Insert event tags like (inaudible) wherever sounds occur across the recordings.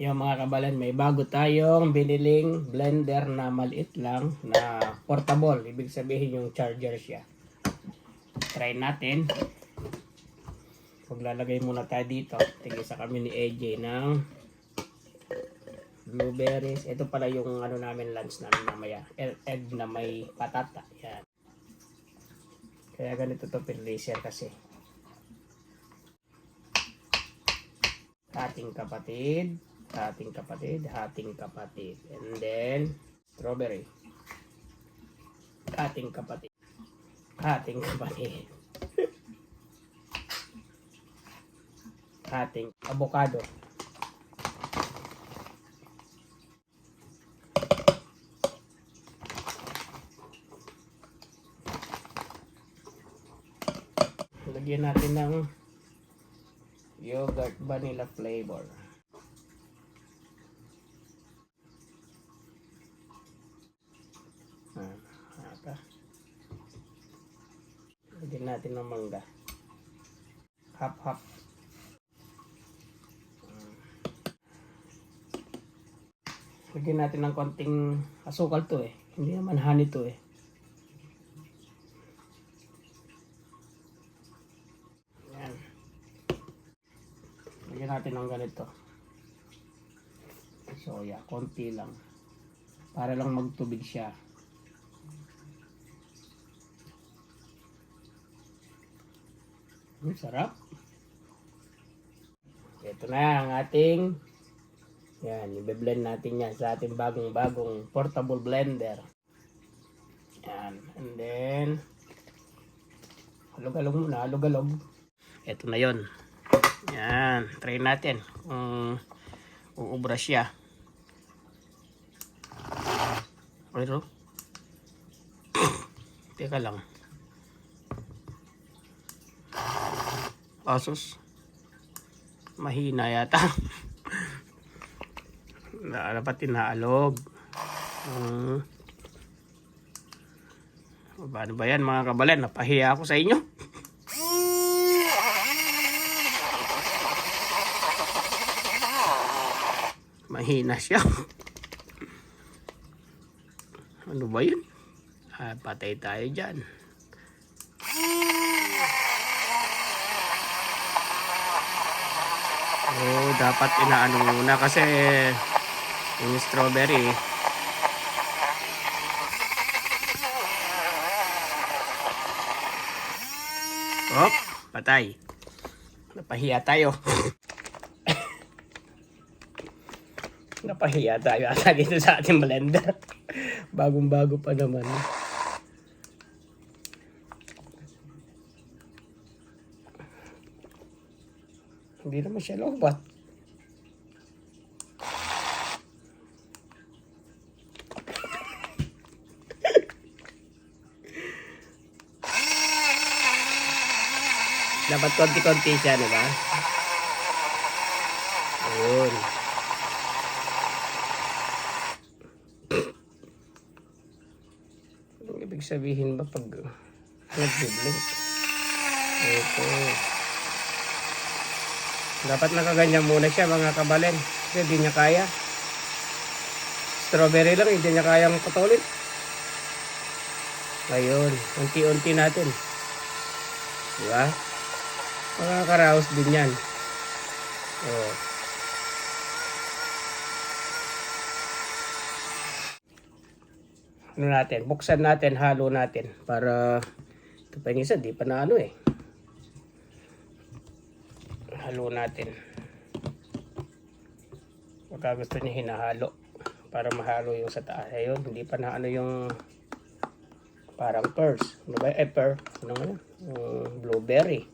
Yung mga kabalan, may bago tayong biniling blender na maliit lang na portable. Ibig sabihin yung charger siya. Try natin. Paglalagay muna tayo dito. Tigisa kami ni AJ ng blueberries. Ito pala yung ano namin lunch namin mamaya. Egg na may patata. Yan. Kaya ganito to pinlaser kasi. Ating kapatid. Ating kapatid. Ating kapatid. And then, strawberry. Ating kapatid. Ating kapatid. Ating avocado. Lagyan natin ng yogurt vanilla flavor. Ah, ata. Lagyan natin ng mangga. Hap hap. Ah. Lagyan natin ng konting asukal to eh. Hindi naman honey to eh. Yan. Lagyan natin ng ganito. Soya, konti lang. Para lang magtubig siya. Hmm, sarap. Ito na ang ating yan, i-blend natin yan sa ating bagong-bagong portable blender. Yan. And then, halog-halog muna, halog-halog. Ito na yon. Yan, try natin kung uubra siya. Pero, (coughs) teka lang. Asus, mahina yata. (laughs) na dapat tinaalog. Um, paano ba yan mga kabalan? Napahiya ako sa inyo. (laughs) Mahina siya. (laughs) ano ba yun? Ah, patay tayo dyan. Oh, dapat inaano muna kasi yung strawberry. Hop, patay. Napahiya tayo. Napahiya tayo ata dito sa ating blender. Bagong-bago pa naman. Hindi naman siya lobat. Dapat konti-konti siya, di ba? Ayun. Anong ibig sabihin ba pag nag-blink? Ito. Dapat nakaganyan muna siya mga kabalen. Kasi hindi niya kaya. Strawberry lang, hindi niya kayang putulin. Ayun, unti-unti natin. Diba? Makakaraos din yan. Oh. Ano natin? Buksan natin, halo natin. Para, ito pa yung isa, di pa na ano eh. Halo natin. Baka gusto niya hinahalo. Para mahalo yung sa taas. Ayun, hindi pa na ano yung parang pears. Ano ba? Eh, pear. Ano nga? Yung blueberry.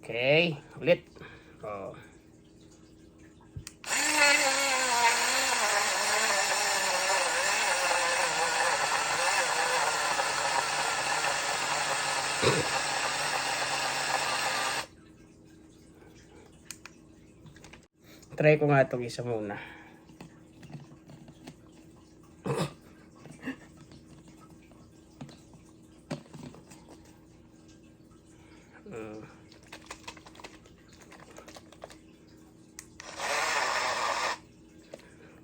Okay, ulit. try ko nga itong isa muna.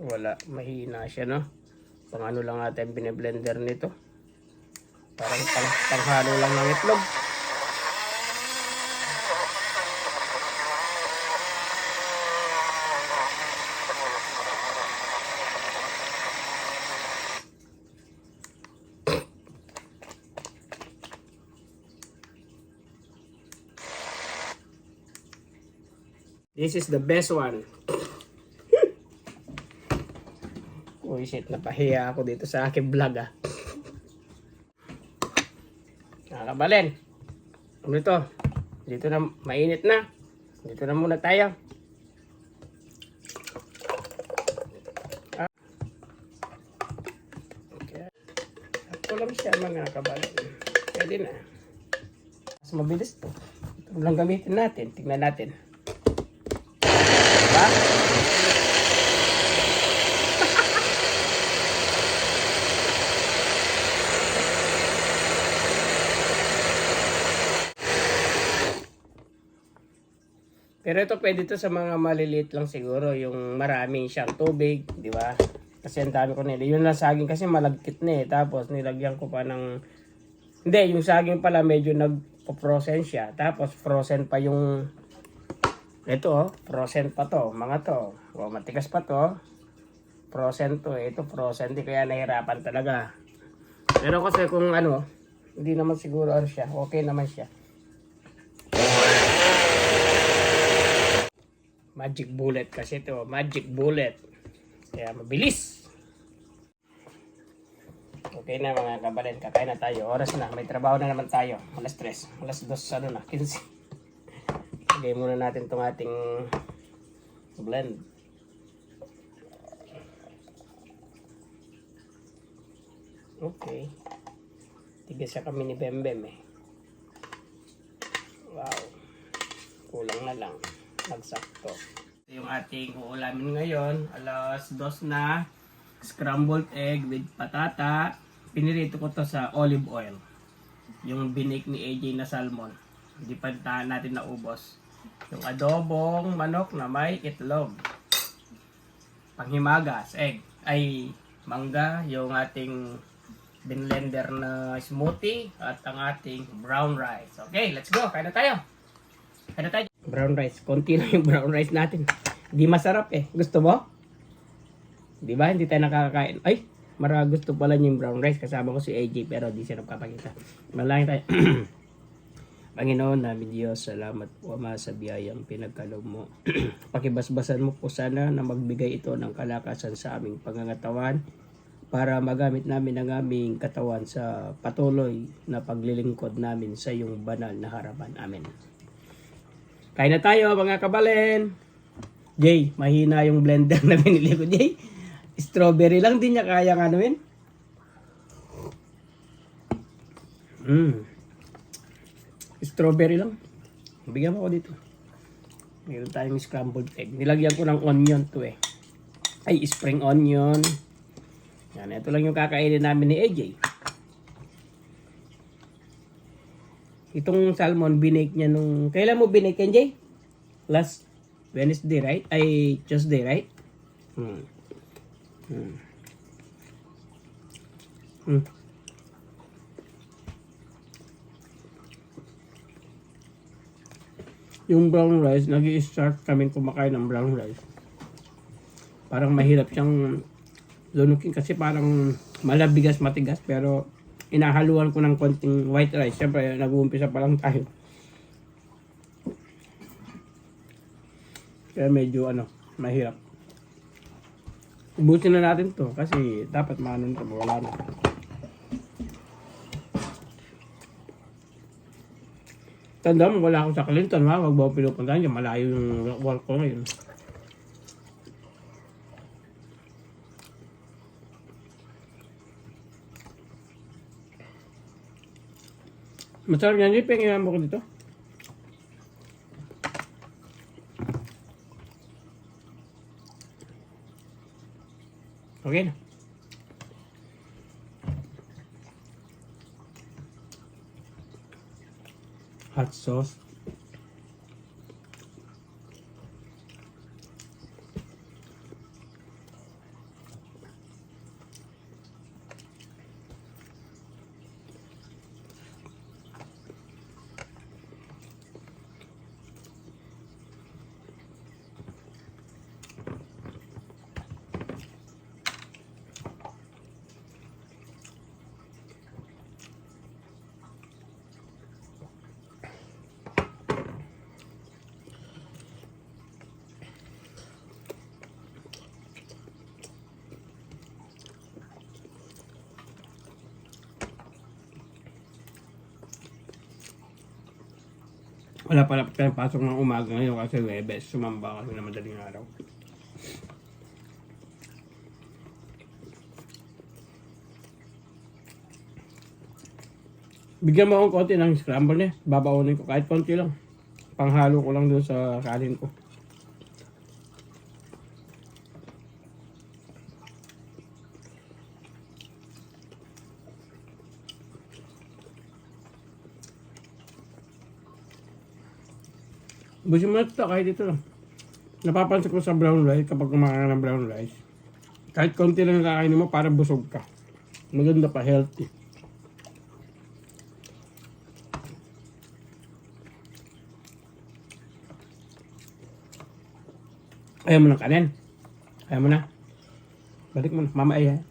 Wala, mahina siya no. Pang ano lang natin bine-blender nito. Parang pang panghalo lang ng itlog. This is the best one. Uy, shit, napahiya ako dito sa aking vlog ah. Nakakabalen. Ano ito? Dito na, mainit na. Dito na muna tayo. Ah. Okay. Ako lang siya mga kabalen. Pwede na. Mas mabilis to. Ito lang gamitin natin. Tingnan natin. Diba? Pero ito pwede to sa mga maliliit lang siguro, yung marami siyang tubig, di ba? Kasi ang dami ko nila. Yun lang saging kasi malagkit na eh. Tapos nilagyan ko pa ng... Hindi, yung saging pala medyo nagpo-frozen siya. Tapos frozen pa yung... Ito oh, frozen pa to. Mga to. O, matigas pa to. Frozen to eh. Ito frozen. Di kaya nahirapan talaga. Pero kasi kung ano, hindi naman siguro ano siya. Okay naman siya. Magic bullet kasi ito. Magic bullet. Kaya mabilis. Okay na mga kabalen. Kakain na tayo. Oras na. May trabaho na naman tayo. Alas 3. Alas 2. Ano na? 15. (laughs) Lagay muna natin itong ating blend. Okay. Tigas siya kami ni Bembem eh. Wow. Kulang na lang. Nagsakto. Ito yung ating uulamin ngayon. Alas dos na. Scrambled egg with patata. Pinirito ko to sa olive oil. Yung binik ni AJ na salmon. Hindi pa natin naubos. Yung adobong manok na may itlog. Panghimagas, egg. Ay, mangga. Yung ating binlender na smoothie. At ang ating brown rice. Okay, let's go. Kain na tayo. Kain na tayo. Brown rice. Konti lang yung brown rice natin. Hindi masarap eh. Gusto mo? Di ba? Hindi tayo nakakakain. Ay, mara gusto pala niya yung brown rice. Kasama ko si AJ pero di siya nagpapakita. Malangin tayo. (clears throat) Panginoon namin Diyos, salamat po Ama sa biyayang pinagkaloob mo. (clears throat) Pakibasbasan mo po sana na magbigay ito ng kalakasan sa aming pangangatawan para magamit namin ang aming katawan sa patuloy na paglilingkod namin sa iyong banal na harapan. Amen. Kain na tayo mga kabalen. Jay, mahina yung blender na binili ko, Jay. Strawberry lang din niya kaya ano yun. Mm. Strawberry lang. Bigyan mo ako dito. Meron tayong scrambled egg. Nilagyan ko ng onion to eh. Ay, spring onion. Yan, ito lang yung kakainin namin ni AJ. Itong salmon, binake niya nung... Kailan mo binake yan, Jay? Last Wednesday, right? Ay, Tuesday, right? Hmm. Hmm. Hmm. Yung brown rice, nag start kami kumakain ng brown rice. Parang mahirap siyang lunukin kasi parang malabigas matigas pero inahaluan ko ng konting white rice. Siyempre, nag-uumpisa pa lang tayo. Kaya medyo ano, mahirap. Ubusin na natin to kasi dapat maano nito, wala na. Tanda mo, wala ako sa Clinton ha. Huwag ako pinupuntahan dyan. Malayo yung work ko ngayon. Masarap yan. Hindi pengen mo ko dito. Okay na. Hot sauce. Wala pala tayong pasok ng umaga ngayon kasi Webes. Sumamba kasi na madaling araw. Bigyan mo akong konti ng scramble eh. Babaunin ko kahit konti lang. Panghalo ko lang doon sa kanin ko. Busin mo ito kahit ito. Napapansin ko sa brown rice kapag kumakain ka ng brown rice. Kahit konti lang kakainin mo para busog ka. Maganda pa, healthy. Ayaw mo ng kanin. Ayaw mo na. Balik mo na. Mama ay.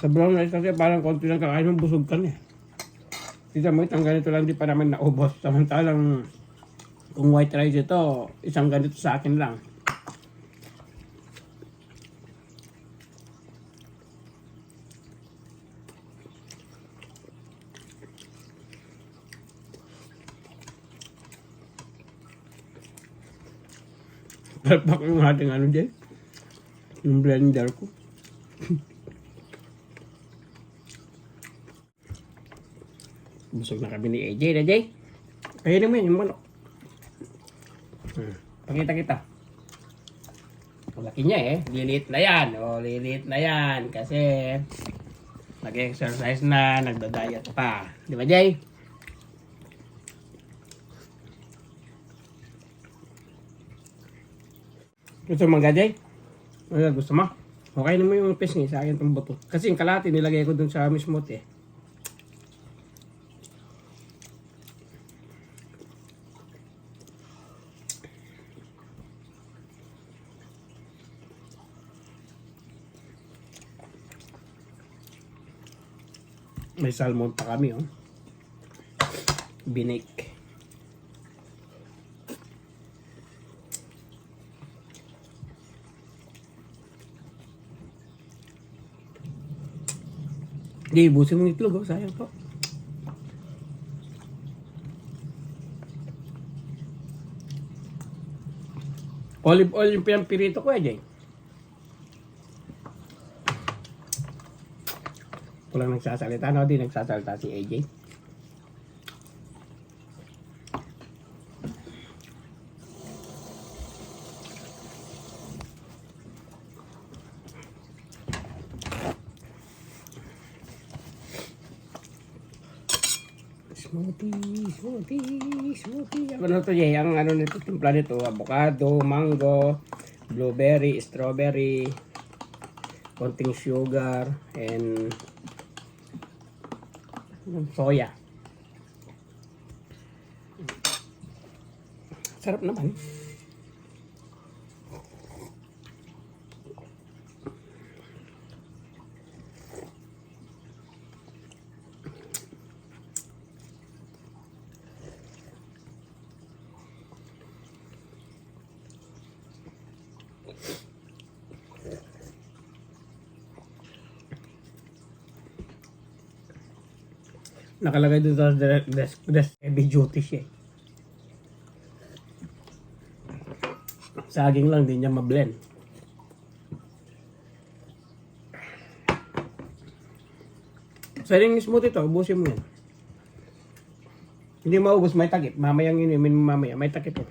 Sa brown rice kasi parang konti lang kakain mo busog ka na eh. Kita mo, itang ganito lang di pa naman naubos. Samantalang kung white rice ito, isang ganito sa akin lang. Palpak yung ating ano dyan. Yung blender ko. (laughs) Busog na kami ni AJ na Jay. Kaya naman yung manok. Hmm. Pakita kita. Ang laki niya eh. Lilit na yan. O, lilit na yan. Kasi nag-exercise na, nagda-diet pa. Di ba Jay? Gusto mo mga Jay? Ano gusto mo? Okay naman yung pisngi sa akin itong buto. Kasi yung kalati nilagay ko dun sa mismo eh. May salmon pa kami, oh. Binik. Hindi, ibusin mo ng itlog, oh. Sayang po. Olive oil yung pinampirito ko, eh, Jay. Walang nagsasalita, no? Di nagsasalita si AJ. Smoothie, smoothie, smoothie. Ano to, Jay? Ang ano nito, timpla nito, avocado, mango, blueberry, strawberry, konting sugar, and yung soya. Sarap naman. Nakalagay dito sa de- desk, desk heavy duty siya. eh. Saging lang, di niya mablend. Sa ring smoothie to, ubusin mo yan. Hindi maubos, may takip. Mamayang inumin mo mamaya, may takip po.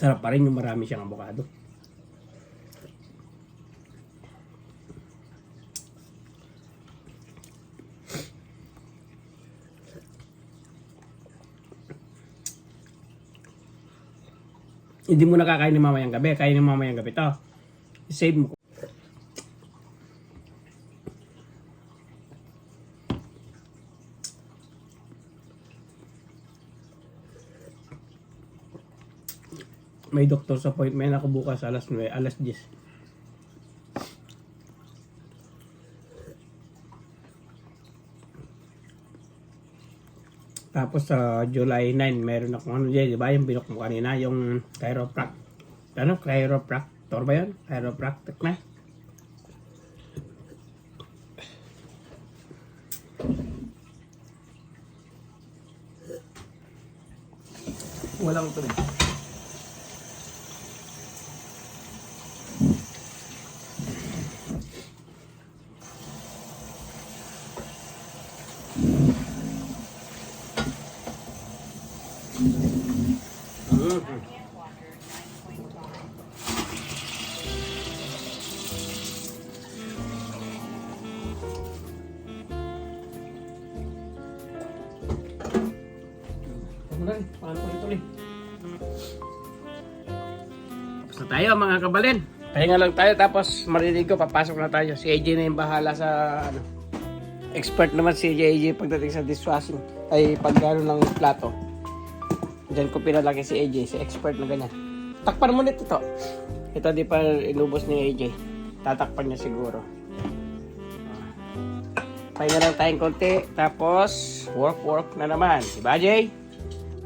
Sarap pa rin yung marami siyang avocado. Hindi mo nakakain ni mamayang gabi. Kain ni mamayang gabi to. Save mo. May doctor's appointment ako bukas alas 9, alas 10. Tapos sa uh, July 9, meron akong ano dyan, di ba? Yung binok mo kanina, yung chiropract. Ano? Chiropractor ba yun? Chiropractic na. Walang tuloy. Tuloy, tuloy. Tapos na tayo mga kabalin. Pahinga lang tayo tapos maririnig ko papasok na tayo. Si AJ na yung bahala sa ano. Expert naman si AJ pagdating sa dishwashing. Ay pag ano ng plato. Diyan ko pinalaki si AJ, si expert na ganyan. Takpan mo nito to. Ito di pa inubos ni AJ. Tatakpan niya siguro. Pahinga lang tayong konti. Tapos, work, work na naman. Diba, Jay?